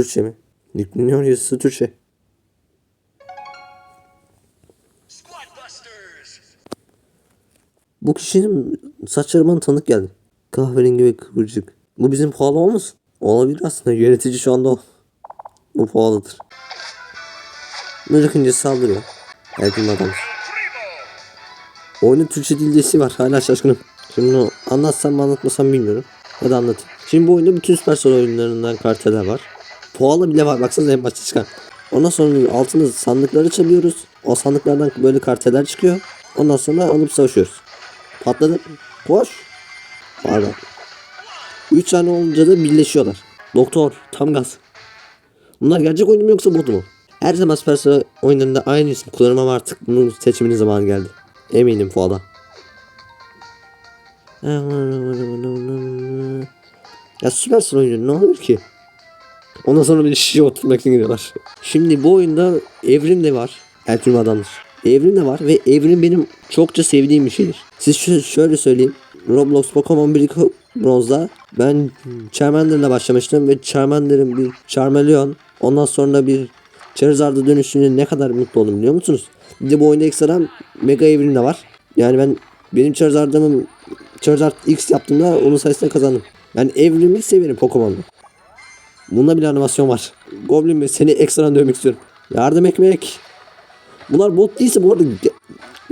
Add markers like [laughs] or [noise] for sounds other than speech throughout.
Türkçe mi? Yükleniyor yazısı Türkçe. Bu kişinin saçları bana tanık geldi. Kahverengi ve kıvırcık. Bu bizim Pahalı olmasın? Olabilir aslında. Yönetici şu anda o. Bu Pahalı'dır. Mırıkınca saldırıyor. Erkin adam. Oyunun Türkçe dildesi var. Hala şaşkınım. Şimdi bunu anlatsam mı anlatmasam bilmiyorum. Hadi anlatayım. Şimdi bu oyunda bütün Supercell oyunlarından karteler var. Pahalı bile var. Baksanıza en başta çıkan. Ondan sonra altında sandıkları çalıyoruz. O sandıklardan böyle karteler çıkıyor. Ondan sonra alıp savaşıyoruz. Patladı. Koş. Var bak. Üç tane olunca da birleşiyorlar. Doktor. Tam gaz. Bunlar gerçek oyun mu yoksa bot mu? Her zaman Supercell oyunlarında aynı isim kullanırım ama artık bunun seçiminin zamanı geldi. Eminim Fuat'a. Ya Supercell oyunu ne olur ki? Ondan sonra bir şişe oturmak için gidiyorlar. Şimdi bu oyunda evrim de var. Ertuğrul adamdır. Evrim de var ve evrim benim çokça sevdiğim bir şeydir. Siz şöyle söyleyeyim. Roblox Pokemon Brick Bronze'da ben Charmander'la başlamıştım ve Charmander'ın bir Charmeleon ondan sonra bir Charizard'a dönüşünce ne kadar mutlu oldum biliyor musunuz? Bir de bu oyunda ekstradan Mega Evrim de var. Yani ben benim Charizard'ımın Charizard X yaptığımda onun sayesinde kazandım. Ben evrimi severim Pokemon'da. Bunda bile animasyon var. Goblin mi seni ekstradan dövmek istiyorum. Yardım ekmek. Bunlar bot değilse bu arada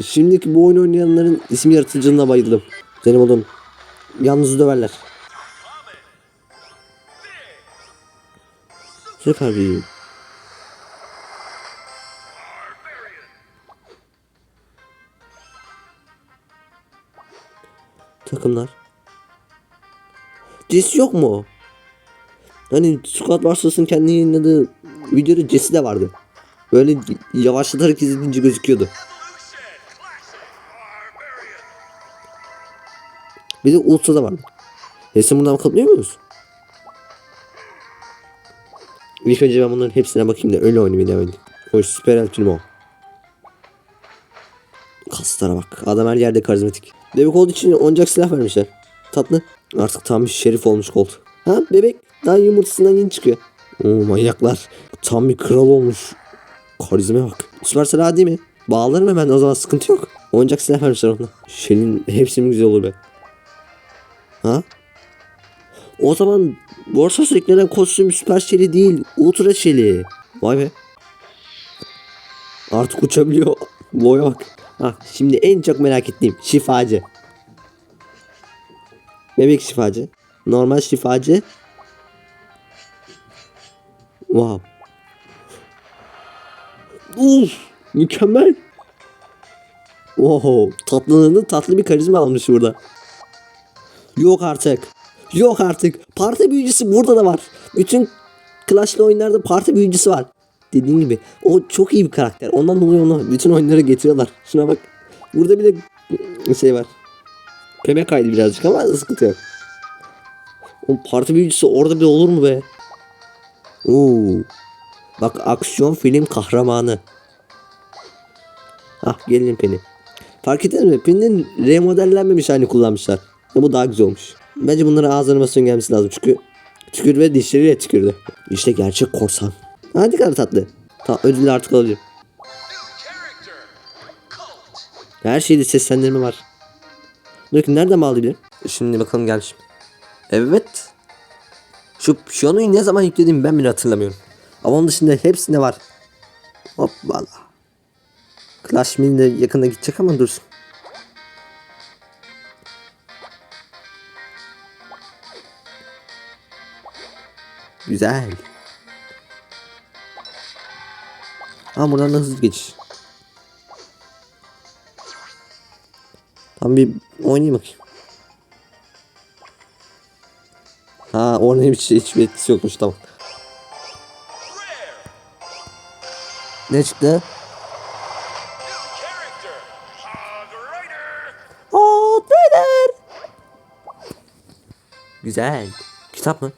şimdiki bu oyun oynayanların isim yaratıcılığına bayıldım. Benim oğlum yalnız döverler. Süper bir takımlar. Jesse yok mu? Hani Squad Wars'ın kendi yayınladığı videoda Jesse de vardı. Böyle yavaşlatarak izleyince gözüküyordu. Bir de Ultra da vardı. Resim bundan katılıyor muyuz? İlk önce ben bunların hepsine bakayım da öyle oynayayım bir de oynayayım. O Süper El Primo. Kaslara bak. Adam her yerde karizmatik. Bebek olduğu için oyuncak silah vermişler. Tatlı. Artık tam bir şerif olmuş Colt. Ha bebek daha yumurtasından yeni çıkıyor. Oo manyaklar. Tam bir kral olmuş. Karizmaya bak. Süpersel adi mi? Bağlarım hemen o zaman sıkıntı yok. Oyuncak silah vermişler ona. Şelin hepsi mi güzel olur be. Ha? O zaman borsa eklenen kostüm süper şeli değil, ultra şeli. Vay be. Artık uçabiliyor. [laughs] Boya bak. Ha, şimdi en çok merak ettiğim şifacı. Bebek şifacı. Normal şifacı. Wow. Uf, mükemmel. Wow, tatlılığını tatlı bir karizma almış burada. Yok artık. Yok artık. Parti büyücüsü burada da var. Bütün Clash'lı oyunlarda parti büyücüsü var. Dediğim gibi o çok iyi bir karakter. Ondan dolayı onu bütün oyunlara getiriyorlar. Şuna bak. Burada bile şey var. Keme kaydı birazcık ama sıkıntı yok. O parti büyücüsü orada bile olur mu be? Oo. Bak aksiyon film kahramanı. Ah gelin peni. Fark ettiniz mi? Pen'in remodellenmemiş halini kullanmışlar. Ya bu daha güzel olmuş. Bence bunlara ağız animasyon gelmesi lazım çünkü tükür ve dişleriyle tükürdü. İşte gerçek korsan. Hadi kadar tatlı. Ta ödülü artık! Colt! Her şeyde seslendirme var. Bakın nereden bağlayabilirim? Şimdi bakalım gelmiş. Evet. Şu piyanoyu ne zaman yükledim ben bile hatırlamıyorum. Ama onun dışında hepsinde var. Hoppala. Clash Mini de yakında gidecek ama dursun. Güzel. Ha buradan da hızlı geçiş. Tam bir oynayayım bakayım. Ha orada hiç, hiçbir etkisi yokmuş tamam. Ne çıktı? Hog Rider! Güzel. Kitap mı?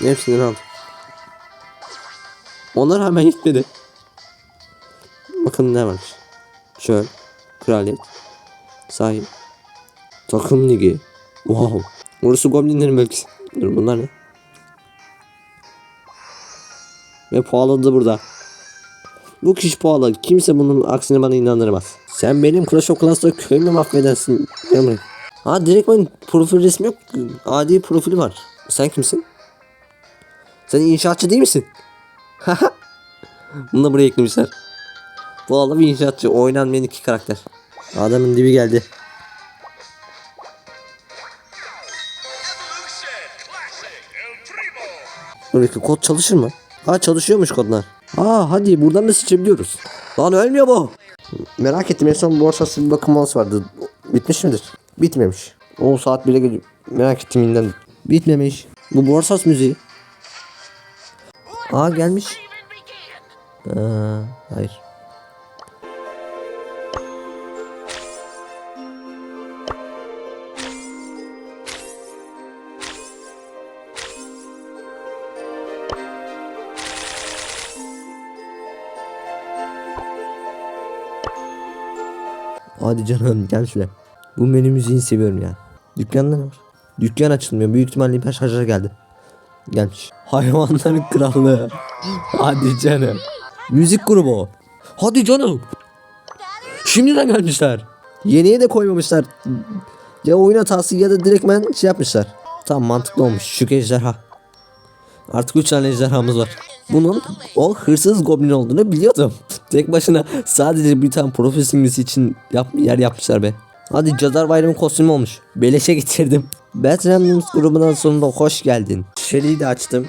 Hepsinden aldım. Onlar hemen gitmedi. Bakın ne varmış. Çöl, kraliyet, Sahi. Takım ligi. Wow. Orası Goblinlerin bölgesi. Dur bunlar ne? Ve pahalı da burada. Bu kişi pahalı. Kimse bunun aksine bana inandıramaz. Sen benim Clash of Clans'ta köyümü mahvedersin. Emre. Ha direkt ben profil resmi yok. Adi profili var. Sen kimsin? Sen inşaatçı değil misin? [laughs] Bunu da buraya eklemişler. Pahalı bir inşaatçı. Oynanmayan iki karakter. Adamın dibi geldi. Buradaki kod çalışır mı? Ha çalışıyormuş kodlar. Aa hadi buradan da seçebiliyoruz. Lan ölmüyor bu. Merak ettim en son borsası bir bakım molası vardı. Bitmiş midir? Bitmemiş. O saat bile geliyor. Merak ettim yeniden. Bitmemiş. Bu borsas müziği. Aa gelmiş. Aa, hayır. Hadi canım gel şuraya. Bu menü müziğini seviyorum ya. Dükkanda ne var? Dükkan açılmıyor. Büyük ihtimalle hiper şarjör geldi. Gelmiş. Hayvanların [laughs] kralı. Hadi canım. Müzik grubu. Hadi canım. Şimdiden gelmişler. Yeniye de koymamışlar. Ya oyun hatası ya da direktmen şey yapmışlar. Tamam mantıklı olmuş. Şu ejderha. Artık 3 tane ejderhamız var. Bunun o hırsız goblin olduğunu biliyordum. Tek başına sadece bir tane profil simgesi için yap, yer yapmışlar be. Hadi Cadılar Bayramı kostümü olmuş. Beleşe getirdim. Bad Randoms grubundan sonunda hoş geldin. Şeriyi de açtım.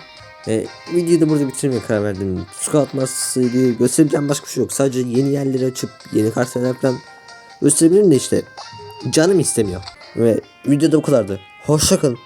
E, videoyu da burada bitirmeye karar verdim. Scout masasıydı. Gösterebileceğim başka bir şey yok. Sadece yeni yerleri açıp yeni kartlar falan gösterebilirim de işte canım istemiyor. Ve videoda bu kadardı. Hoşçakalın.